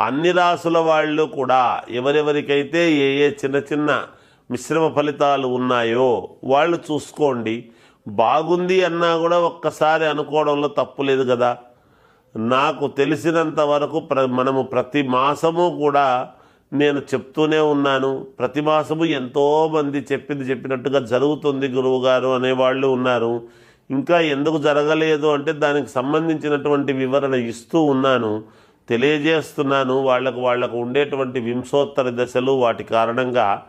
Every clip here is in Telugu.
అన్ని రాసుల వాళ్ళు కూడా ఎవరెవరికైతే ఏ ఏ చిన్న చిన్న మిశ్రమ ఫలితాలు ఉన్నాయో వాళ్ళు చూసుకోండి. బాగుంది అన్నా కూడా ఒక్కసారి అనుకోవడంలో తప్పు లేదు కదా. నాకు తెలిసినంత వరకు ప్ర మనము ప్రతి మాసము కూడా నేను చెప్తూనే ఉన్నాను. ప్రతి మాసము ఎంతోమంది చెప్పింది చెప్పినట్టుగా జరుగుతుంది గురువుగారు అనేవాళ్ళు ఉన్నారు. ఇంకా ఎందుకు జరగలేదు అంటే దానికి సంబంధించినటువంటి వివరణ ఇస్తూ ఉన్నాను. తెలియజేస్తున్నాను. వాళ్ళకు వాళ్ళకు ఉండేటువంటి వింశోత్తర దశలు వాటి కారణంగా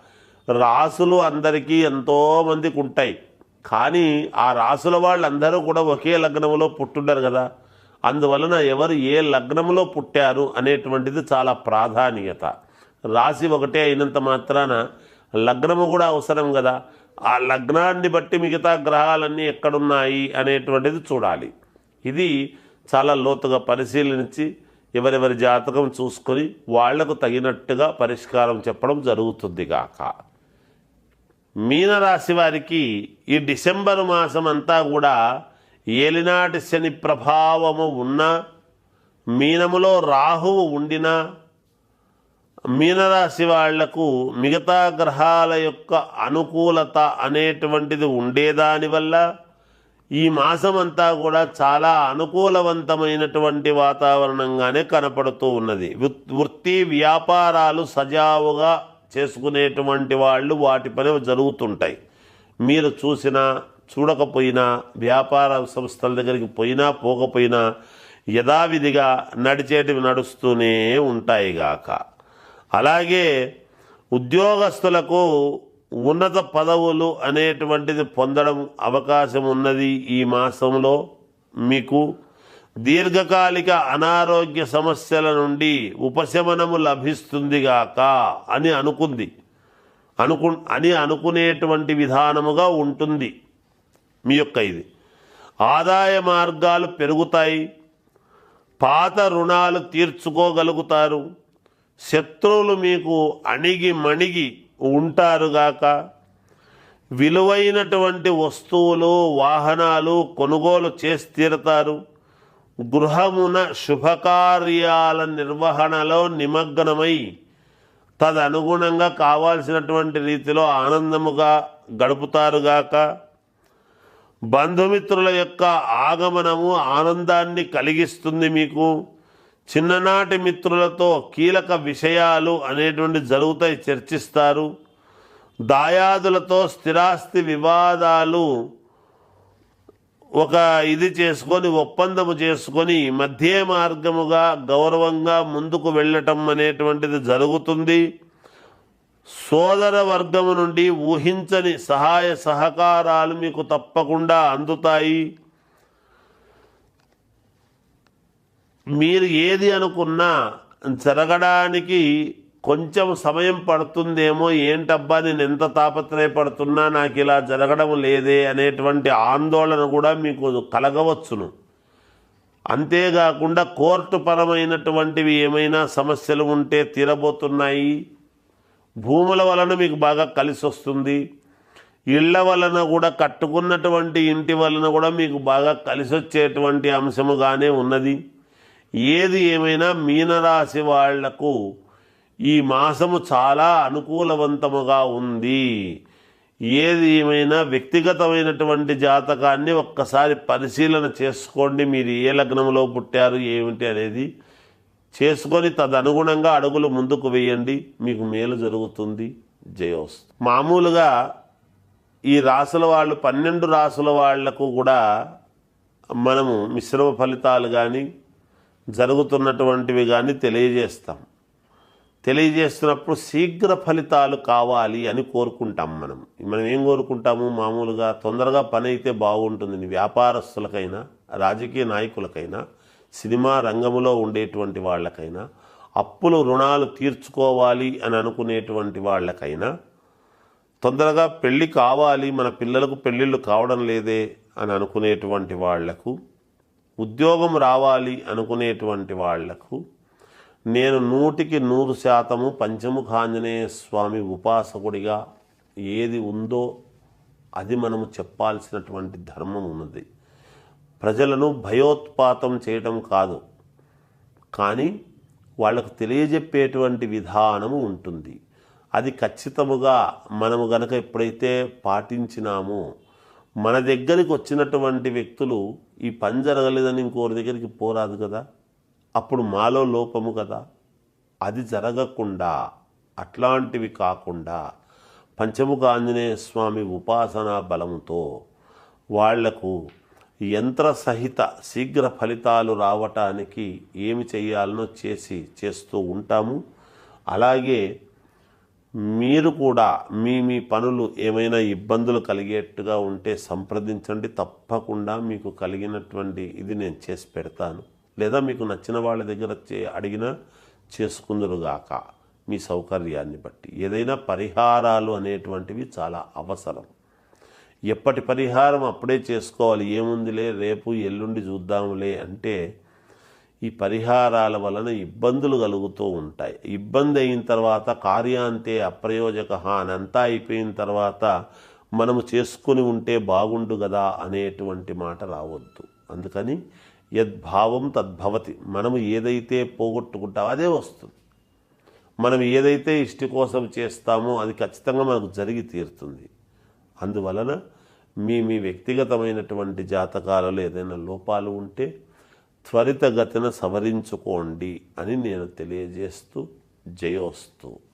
రాసులు అందరికీ ఎంతోమందికి ఉంటాయి. కానీ ఆ రాసుల వాళ్ళందరూ కూడా ఒకే లగ్నంలో పుట్టుండరు కదా. అందువలన ఎవరు ఏ లగ్నంలో పుట్టారు అనేటువంటిది చాలా ప్రాధాన్యత. రాశి ఒకటే అయినంత మాత్రాన లగ్నము కూడా అవసరం కదా. ఆ లగ్నాన్ని బట్టి మిగతా గ్రహాలన్నీ ఎక్కడున్నాయి అనేటువంటిది చూడాలి. ఇది చాలా లోతుగా పరిశీలించి ఎవరెవరి జాతకం చూసుకొని వాళ్ళకు తగినట్టుగా పరిష్కారం చెప్పడం జరుగుతుంది గాక. మీనరాశి వారికి ఈ డిసెంబర్ మాసం అంతా కూడా ఏలినాటి శని ప్రభావము ఉన్న మీనములో రాహువు ఉండినా మీనరాశి వాళ్ళకు మిగతా గ్రహాల యొక్క అనుకూలత అనేటువంటిది ఉండేదానివల్ల ఈ మాసం అంతా కూడా చాలా అనుకూలవంతమైనటువంటి వాతావరణంగానే కనపడుతూ ఉన్నది. వృత్తి వ్యాపారాలు సజావుగా చేసుకునేటువంటి వాళ్ళు వాటి పని జరుగుతుంటాయి. మీరు చూసినా చూడకపోయినా వ్యాపార సంస్థల దగ్గరికి పోయినా పోకపోయినా యథావిధిగా నడిచేటివి నడుస్తూనే ఉంటాయిగాక అలాగే ఉద్యోగస్తులకు ఉన్నత పదవులు అనేటువంటిది పొందడం అవకాశం ఉన్నది ఈ మాసంలో. మీకు దీర్ఘకాలిక అనారోగ్య సమస్యల నుండి ఉపశమనము లభిస్తుందిగాక అని అనుకుంది. అనుకు అని అనుకునేటువంటి విధానముగా ఉంటుంది మీ యొక్క ఇది. ఆదాయ మార్గాలు పెరుగుతాయి. పాత రుణాలు తీర్చుకోగలుగుతారు. శత్రువులు మీకు అణిగి మణిగి ఉంటారుగాక. విలువైనటువంటి వస్తువులు వాహనాలు కొనుగోలు చేసి తీరతారు. గృహమున శుభకార్యాల నిర్వహణలో నిమగ్నమై తదనుగుణంగా కావాల్సినటువంటి రీతిలో ఆనందముగా గడుపుతారుగాక. బంధుమిత్రుల యొక్క ఆగమనము ఆనందాన్ని కలిగిస్తుంది మీకు. చిన్ననాటి మిత్రులతో కీలక విషయాలు అనేటువంటి జరుగుతాయి చర్చిస్తారు. దాయాదులతో స్థిరాస్తి వివాదాలు ఒక ఇది చేసుకొని ఒప్పందము చేసుకొని మధ్య మార్గముగా గౌరవంగా ముందుకు వెళ్ళటం అనేటువంటిది జరుగుతుంది. సోదర వర్గము నుండి ఊహించని సహాయ సహకారాలు మీకు తప్పకుండా అందుతాయి. మీరు ఏది అనుకున్నా జరగడానికి కొంచెం సమయం పడుతుందేమో ఏంటబ్బా నేను ఎంత తాపత్రయపడుతున్నా నాకు ఇలా జరగడం లేదే అనేటువంటి ఆందోళన కూడా మీకు కలగవచ్చును. అంతేకాకుండా కోర్టు పరమైనటువంటివి ఏమైనా సమస్యలు ఉంటే తీరబోతున్నాయి. భూముల వలన మీకు బాగా కలిసి వస్తుంది ఇళ్ళ వలన కూడా కట్టుకున్నటువంటి ఇంటి వలన కూడా మీకు బాగా కలిసి వచ్చేటువంటి అంశముగానే ఉన్నది. ఏది ఏమైనా మీనరాశి వాళ్ళకు ఈ మాసము చాలా అనుకూలవంతముగా ఉంది. ఏది ఏమైనా వ్యక్తిగతమైనటువంటి జాతకాన్ని ఒక్కసారి పరిశీలన చేసుకోండి. మీరు ఏ లగ్నంలో పుట్టారు ఏమిటి అనేది చేసుకొని తదనుగుణంగా అడుగులు ముందుకు వేయండి. మీకు మేలు జరుగుతుంది. జయోస్ మామూలుగా ఈ రాసుల వాళ్ళు పన్నెండు రాసుల వాళ్ళకు కూడా మనము మిశ్రమ ఫలితాలు కానీ జరుగుతున్నటువంటివి కానీ తెలియజేస్తాం. తెలియజేస్తున్నప్పుడు శీఘ్ర ఫలితాలు కావాలి అని కోరుకుంటాం మనం. మనం ఏం కోరుకుంటాము? మామూలుగా తొందరగా పని అయితే బాగుంటుంది వ్యాపారస్తులకైనా రాజకీయ నాయకులకైనా సినిమా రంగంలో ఉండేటువంటి వాళ్ళకైనా అప్పులు రుణాలు తీర్చుకోవాలి అని అనుకునేటువంటి వాళ్ళకైనా తొందరగా పెళ్ళి కావాలి మన పిల్లలకు పెళ్ళిళ్ళు కావడం లేదే అని అనుకునేటువంటి వాళ్ళకు ఉద్యోగం రావాలి అనుకునేటువంటి వాళ్ళకు నేను నూటికి నూరు శాతము పంచముఖాంజనేయ స్వామి ఉపాసకుడిగా ఏది ఉందో అది మనము చెప్పాల్సినటువంటి ధర్మం ఉన్నది. ప్రజలను భయోత్పాతం చేయటం కాదు. కానీ వాళ్ళకు తెలియజెప్పేటువంటి విధానము ఉంటుంది. అది ఖచ్చితముగా మనము గనక ఎప్పుడైతే పాటించినామో మన దగ్గరికి వచ్చినటువంటి వ్యక్తులు ఈ పని జరగలేదని ఇంకోరి దగ్గరికి పోరాదు కదా. అప్పుడు మాలో లోపము కదా. అది జరగకుండా అట్లాంటివి కాకుండా పంచముఖ ఆంజనేయ స్వామి ఉపాసనా బలంతో వాళ్ళకు యంత్ర సహిత శీఘ్ర ఫలితాలు రావటానికి ఏమి చేయాలనో చేసి చేస్తూ ఉంటాము. అలాగే మీరు కూడా మీ మీ పనులు ఏమైనా ఇబ్బందులు కలిగేట్టుగా ఉంటే సంప్రదించండి. తప్పకుండా మీకు కలిగినటువంటి ఇది నేను చేసి పెడతాను. లేదా మీకు నచ్చిన వాళ్ళ దగ్గర చే అడిగినా చేసుకుందరుగాక. మీ సౌకర్యాన్ని బట్టి. ఏదైనా పరిహారాలు అనేటువంటివి చాలా అవసరం. ఎప్పటి పరిహారం అప్పుడే చేసుకోవాలి. ఏముందిలే రేపు ఎల్లుండి చూద్దాంలే అంటే ఈ పరిహారాల వలన ఇబ్బందులు కలుగుతూ ఉంటాయి. ఇబ్బంది అయిన తర్వాత కార్యాంతే అప్రయోజక అని అంతా అయిపోయిన తర్వాత మనము చేసుకుని ఉంటే బాగుండు కదా అనేటువంటి మాట రావద్దు. అందుకని యద్భావం తద్భవతి మనము ఏదైతే పోగొట్టుకుంటామో అదే వస్తుంది. మనం ఏదైతే ఇష్టి కోసం చేస్తామో అది ఖచ్చితంగా మనకు జరిగి తీరుతుంది. అందువలన మీ మీ వ్యక్తిగతమైనటువంటి జాతకాలలో ఏదైనా లోపాలు ఉంటే త్వరితగతిన సవరించుకోండి అని నేను తెలియజేస్తూ జయోస్తు.